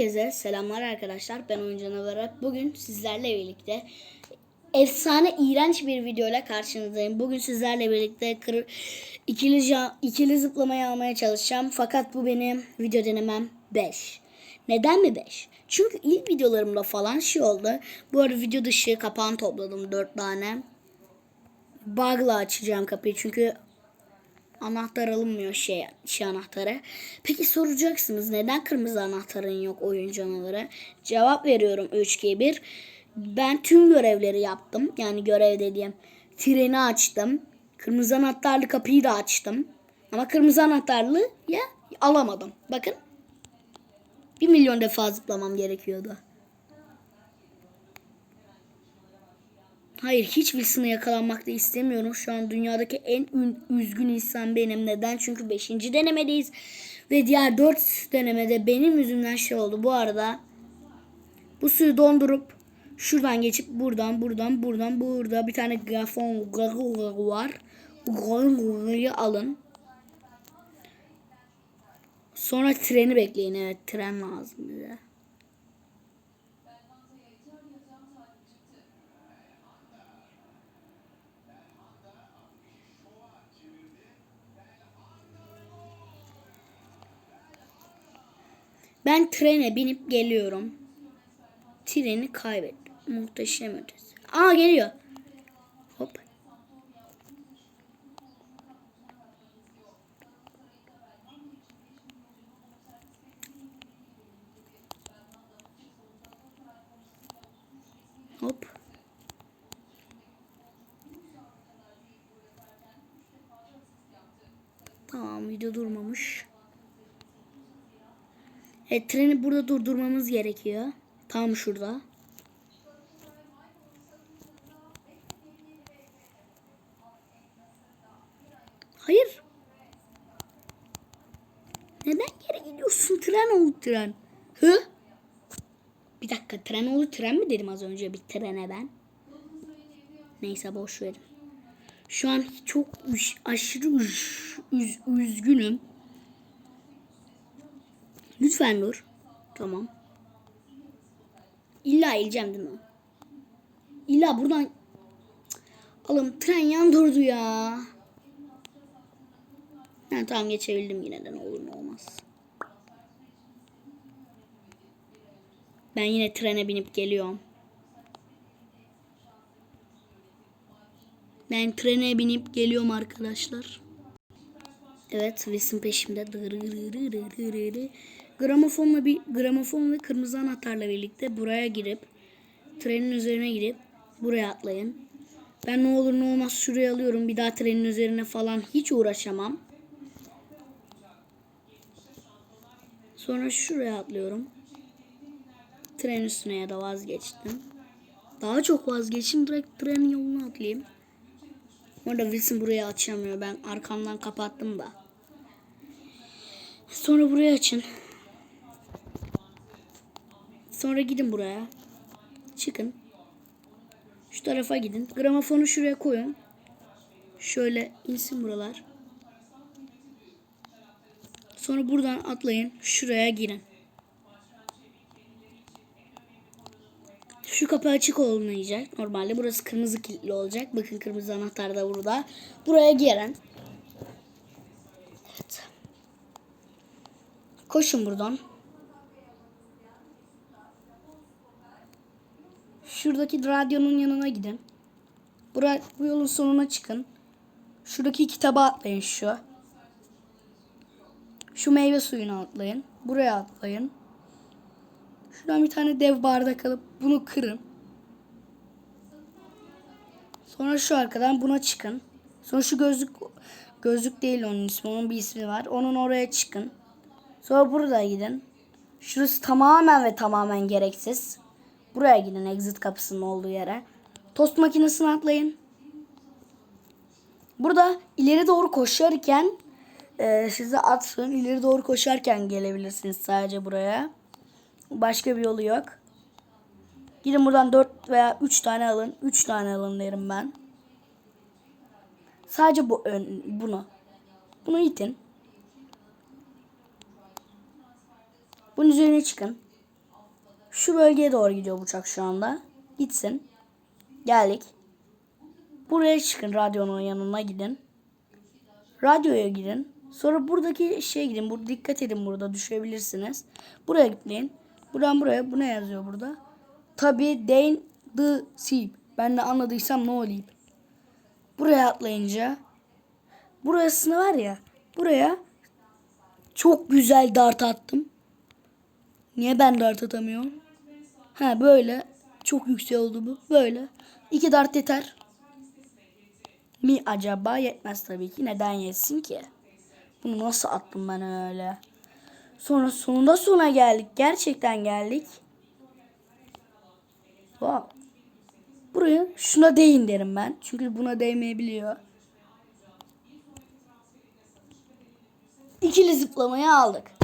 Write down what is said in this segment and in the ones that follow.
Herkese selamlar arkadaşlar. Ben Oyun Canavarı. Bugün sizlerle birlikte efsane iğrenç bir videoyla karşınızdayım. Bugün sizlerle birlikte kır, ikili, ikili zıplamayı almaya çalışacağım. Fakat bu benim video denemem 5. Neden mi 5? Çünkü ilk videolarımda falan şey oldu. Bu arada video dışı kapağını topladım 4 tane. Bug'la açacağım kapıyı çünkü anahtar alınmıyor şey, şey anahtarı. Peki soracaksınız neden kırmızı anahtarın yok oyun canavarı? Cevap veriyorum 3G1. Ben tüm görevleri yaptım. Yani görev dediğim treni açtım. Kırmızı anahtarlı kapıyı da açtım. Ama kırmızı anahtarlı ya alamadım. Bakın. Bir milyon defa zıplamam gerekiyordu. Hayır hiç Wilson'a yakalanmak da istemiyorum. Şu an dünyadaki en ün- üzgün insan benim. Neden? Çünkü 5. denemedeyiz. Ve diğer 4 denemede benim yüzümden şey oldu. Bu arada bu suyu dondurup şuradan geçip buradan buradan buradan burada bir tane grafon var. Bu grafonu alın. Sonra treni bekleyin. Evet tren lazım bize. Ben trene binip geliyorum. Treni kaybettim. Muhteşem ötesi. Aa geliyor. Hop. Hop. Tamam video durmamış. Evet treni burada durdurmamız gerekiyor. Tam şurada. Hayır. Neden geri gidiyorsun? Tren oldu tren. Hı? Bir dakika tren oldu tren mi dedim az önce bir trene ben. Neyse boş verin. Şu an çok aşırı üz- üzgünüm. Lütfen dur. Tamam. İlla ineceğim değil mi? İlla buradan... Oğlum tren yan durdu ya. Ha, tamam geçebildim yine de ne olur ne olmaz. Ben yine trene binip geliyorum. Ben trene binip geliyorum arkadaşlar. Evet, Wilson peşimde. Dırırırırırırı. Gramofonla bir gramofon ve kırmızı anahtarla birlikte buraya girip trenin üzerine gidip buraya atlayın. Ben ne olur ne olmaz şuraya alıyorum. Bir daha trenin üzerine falan hiç uğraşamam. Sonra şuraya atlıyorum. Tren üstüne ya da vazgeçtim. Daha çok vazgeçin direkt trenin yoluna atlayayım. Orada Wilson buraya açamıyor. Ben arkamdan kapattım da. Sonra buraya açın. Sonra gidin buraya. Çıkın. Şu tarafa gidin. Gramofonu şuraya koyun. Şöyle insin buralar. Sonra buradan atlayın. Şuraya girin. Şu kapı açık olmayacak. Normalde burası kırmızı kilitli olacak. Bakın kırmızı anahtar da burada. Buraya girin. Evet. Koşun buradan. Şuradaki radyonun yanına gidin. Bura, bu yolun sonuna çıkın. Şuradaki kitaba atlayın şu. Şu meyve suyunu atlayın. Buraya atlayın. Şuradan bir tane dev bardak alıp bunu kırın. Sonra şu arkadan buna çıkın. Sonra şu gözlük gözlük değil onun ismi. Onun bir ismi var. Onun oraya çıkın. Sonra burada gidin. Şurası tamamen ve tamamen gereksiz. Buraya gidin exit kapısının olduğu yere. Tost makinesine atlayın. Burada ileri doğru koşarken e, size atsın. İleri doğru koşarken gelebilirsiniz sadece buraya. Başka bir yolu yok. Gidin buradan 4 veya 3 tane alın. 3 tane alın derim ben. Sadece bu ön, bunu. Bunu itin. Bunun üzerine çıkın. Şu bölgeye doğru gidiyor bu uçak şu anda. Gitsin. Geldik. Buraya çıkın radyonun yanına gidin. Radyoya gidin. Sonra buradaki şeye gidin. Burada dikkat edin burada düşebilirsiniz. Buraya gitmeyin. Buradan buraya bu ne yazıyor burada? Tabi Dane the Sea. Ben de anladıysam ne olayım. Buraya atlayınca burasını var ya buraya çok güzel dart attım. Niye ben dart atamıyorum? Ha böyle çok yüksek oldu bu. Böyle. İki dart yeter. Mi acaba yetmez tabii ki. Neden yetsin ki? Bunu nasıl attım ben öyle? Sonra sonunda sona geldik. Gerçekten geldik. Wow. Buraya şuna değin derim ben. Çünkü buna değmeyebiliyor. İkili zıplamayı aldık.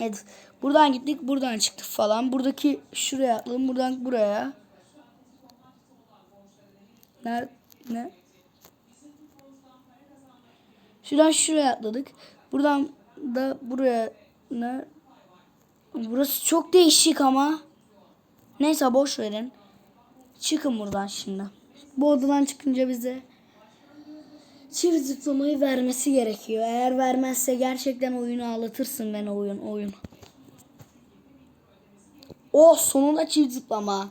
Evet. Buradan gittik. Buradan çıktık falan. Buradaki şuraya atladım. Buradan buraya. Nerede? Ne? Şuradan şuraya atladık. Buradan da buraya ne? Burası çok değişik ama. Neyse boş verin. Çıkın buradan şimdi. Bu odadan çıkınca bize çift zıplamayı vermesi gerekiyor. Eğer vermezse gerçekten oyunu ağlatırsın ben oyun oyun. Oh sonunda çift zıplama.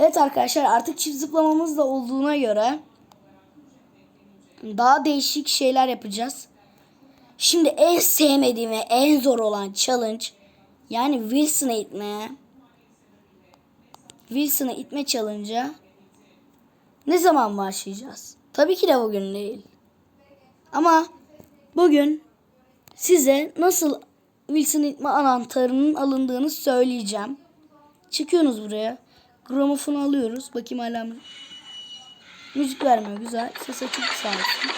Evet arkadaşlar artık çift zıplamamız da olduğuna göre daha değişik şeyler yapacağız. Şimdi en sevmediğim ve en zor olan challenge yani Wilson'ı itmeye Wilson'ı itme challenge'a ne zaman başlayacağız? Tabii ki de bugün değil. Ama bugün size nasıl Wilson itme anahtarının alındığını söyleyeceğim. Çıkıyorsunuz buraya. Gramofonu alıyoruz. Bakayım hala mı? Müzik vermiyor. Güzel. Ses açık sağ olsun.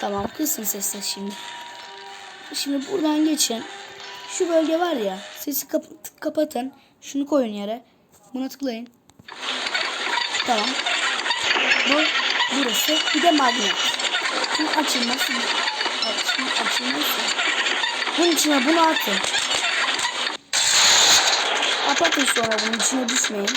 Tamam kısın sesle şimdi. Şimdi buradan geçin. Şu bölge var ya. Sesi kap kapatın. Şunu koyun yere. Buna tıklayın. Tamam. Bu burası. Bir de magnet. Şimdi açılması. Şimdi açılması. Bunun içine bunu atın. Kapatın sonra bunun içine düşmeyin.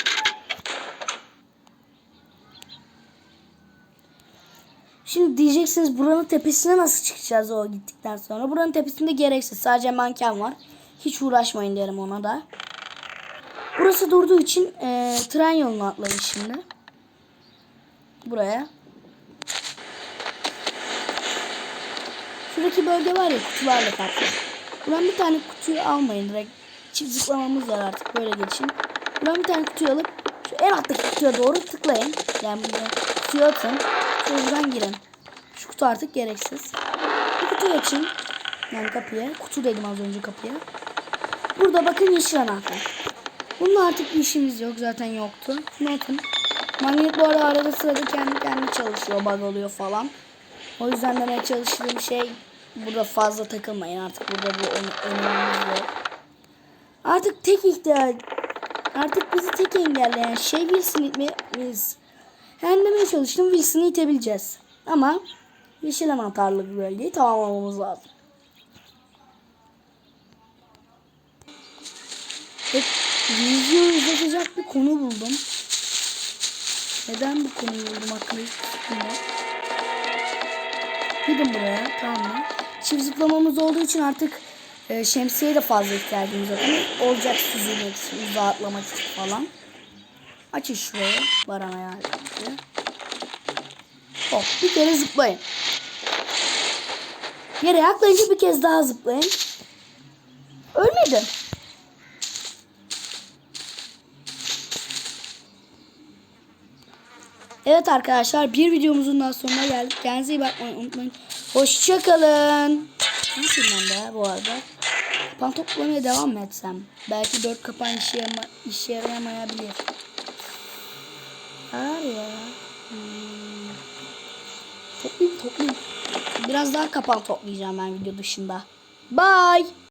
Şimdi diyeceksiniz buranın tepesine nasıl çıkacağız o gittikten sonra. Buranın tepesinde gereksiz. Sadece manken var. Hiç uğraşmayın derim ona da. Burası durduğu için e, tren yoluna atlayın şimdi. Buraya. Şuradaki bölge var ya kutularla kaplı. Buradan bir tane kutuyu almayın direkt. Çift zıplamamız var artık böyle geçin. Buradan bir tane kutuyu alıp şu en alttaki kutuya doğru tıklayın. Yani bunu kutuya atın. Şuradan girin. Şu kutu artık gereksiz. Bu kutuyu açın. Yani kapıya. Kutu dedim az önce kapıya. Burada bakın yeşil anahtar. Bunun artık işimiz yok. Zaten yoktu. Şunu atın. Magnet bu arada sırada kendi kendine çalışıyor. Bug oluyor falan. O yüzden demeye çalıştığım şey burada fazla takılmayın. Artık burada bu önemli. Artık tek ihtiyaç artık bizi tek engelleyen şey Wilson itmemiz. Hem demeye çalıştım Wilson'ı itebileceğiz. Ama yeşil anahtarlı bir bölgeyi tamamlamamız lazım. Evet, video uzatacak bir konu buldum. Neden bu konuyu buldum yok. Gidin buraya tamam mı? Çift zıplamamız olduğu için artık e, şemsiyeye de fazla ihtiyacımız yok. Olacak süzülmek için, rahatlamak için falan. Açın şurayı. Baran ayarlayıcı. Hop bir kere zıplayın. Yere yaklayınca bir kez daha zıplayın. Ölmedin. Evet arkadaşlar bir videomuzun daha sonuna geldik. Kendinize iyi bakmayı unutmayın. Hoşçakalın. Nasıl ben de bu arada? Kapan toplamaya devam mı etsem? Belki dört kapan işe, yarama işe yarayamayabilir. Hayır ya. Hmm. Toplayayım toplayayım. Biraz daha kapan toplayacağım ben video dışında. Bye.